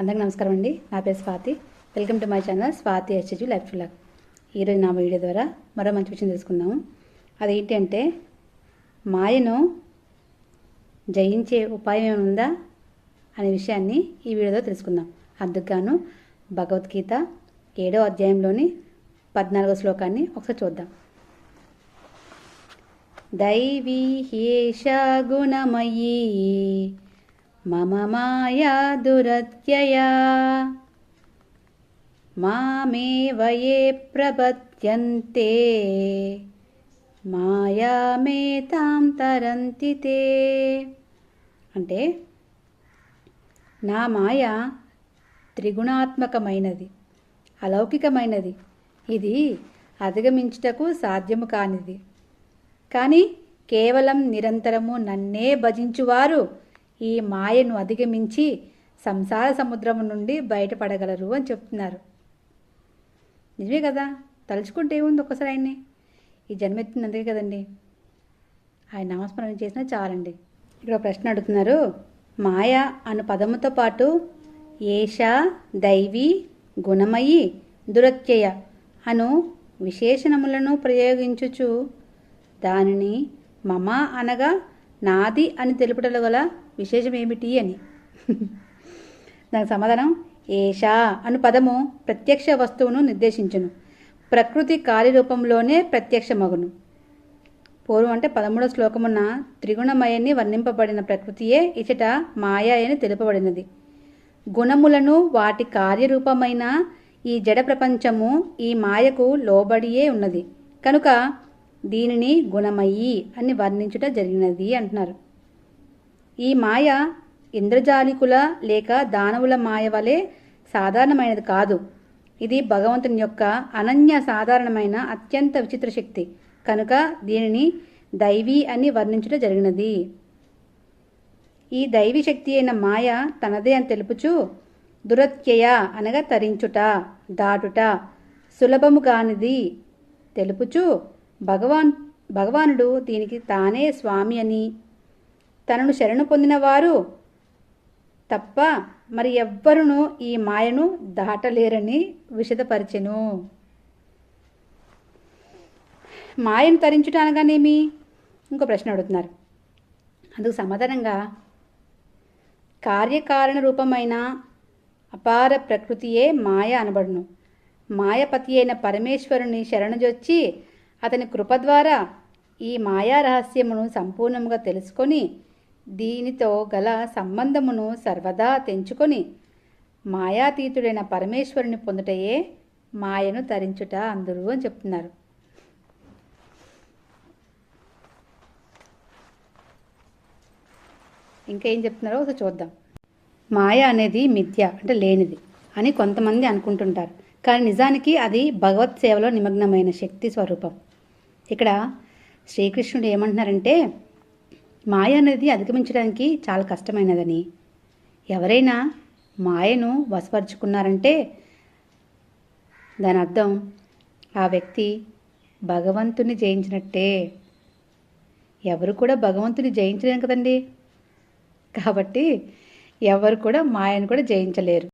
అందరికీ నమస్కారం అండి. నా పేరు Swati. Welcome to my channel Swati HG life vlog ఈరోజు నా వీడియో ద్వారా మరో మంచి విషయం తెలుసుకుందాము. అదేంటి అంటే మాయను జయించే ఉపాయం ఏమైనా ఉందా అనే విషయాన్ని ఈ వీడియోలో తెలుసుకుందాం. అందుకు భగవద్గీత ఏడో అధ్యాయంలోని పద్నాలుగో శ్లోకాన్ని ఒకసారి చూద్దాం. దైవీ హేష గుణమయీ మమ మాయా దురత్యయా మామేవ ఏ ప్రపద్యంతే మాయామేతాం తరంతి తే అంటే నా మాయ త్రిగుణాత్మకమైనది అలౌకికమైనది. ఇది అధిగమించుటకు సాధ్యము కానిది. కానీ కేవలం నిరంతరము నన్నే భజించువారు ఈ మాయను అధిగమించి సంసార సముద్రము నుండి బయటపడగలరు అని చెప్తున్నారు. నిజమే కదా? తలుచుకుంటే ఏముంది ఒక్కసారి ఆయన్ని? ఈ జన్మెత్తింది అందుకే కదండి. ఆయన నామస్మరణ చేసినా చాలండి. ఇక్కడ ప్రశ్న అడుగుతున్నారు. మాయ అను పదముతో పాటు ఏష దైవి గుణమయి దురత్యయ అను విశేషణములను ప్రయోగించుచు దానిని మమ అనగా నాది అని తెలుపుటలు గల విశేషం ఏమిటి అని. దానికి సమాధానం ఏషా అను పదము ప్రత్యక్ష వస్తువును నిర్దేశించును. ప్రకృతి కార్యరూపంలోనే ప్రత్యక్షమగును. పూర్వం అంటే పదమూడో శ్లోకమున త్రిగుణమయని వర్ణింపబడిన ప్రకృతియే ఇచట మాయ అని తెలుపబడినది. గుణములను వాటి కార్యరూపమైన ఈ జడ ప్రపంచము ఈ మాయకు లోబడియే ఉన్నది. కనుక దీనిని గుణమయి అని వర్ణించుట జరిగినది అంటున్నారు. ఈ మాయ ఇంద్రజాలికుల లేక దానవుల మాయ వలె సాధారణమైనది కాదు. ఇది భగవంతుని యొక్క అనన్య సాధారణమైన అత్యంత విచిత్ర శక్తి. కనుక దీనిని దైవీ అని వర్ణించుట జరిగినది. ఈ దైవీ శక్తి అయిన మాయ తనదే అని తెలుపుచు దురత్యయ అనగా తరించుట దాటుట సులభము కానిది తెలుపుచు భగవాన్ భగవానుడు దీనికి తానే స్వామి అని తనను శరణు పొందిన వారు తప్ప మరి ఎవ్వరును ఈ మాయను దాటలేరని విషదపరిచెను. మాయను తరించుట అనగానేమి? ఇంకో ప్రశ్న అడుగుతున్నారు. అందుకు సమాధానంగా కార్యకారణ రూపమైన అపార ప్రకృతియే మాయ అనబడును. మాయపతి అయిన పరమేశ్వరుని శరణజొచ్చి అతని కృప ద్వారా ఈ మాయా రహస్యమును సంపూర్ణంగా తెలుసుకొని దీనితో గల సంబంధమును సర్వదా తెంచుకొని మాయాతీతుడైన పరమేశ్వరుని పొందుటయే మాయను తరించుట అందరూ అని చెప్తున్నారు. ఇంకా ఏం చెప్తున్నారో ఒకసారి చూద్దాం. మాయ అనేది మిథ్య అంటే లేనిది అని కొంతమంది అనుకుంటుంటారు. కానీ నిజానికి అది భగవత్ సేవలో నిమగ్నమైన శక్తి స్వరూపం. ఇక్కడ శ్రీకృష్ణుడు ఏమంటున్నారంటే మాయ అనేది అధిగమించడానికి చాలా కష్టమైనదని. ఎవరైనా మాయను వశపరుచుకున్నారంటే దాని అర్థం ఆ వ్యక్తి భగవంతుని జయించినట్టే. ఎవరు కూడా భగవంతుని జయించలేరు కదండి. కాబట్టి ఎవరు కూడా మాయను కూడా జయించలేరు.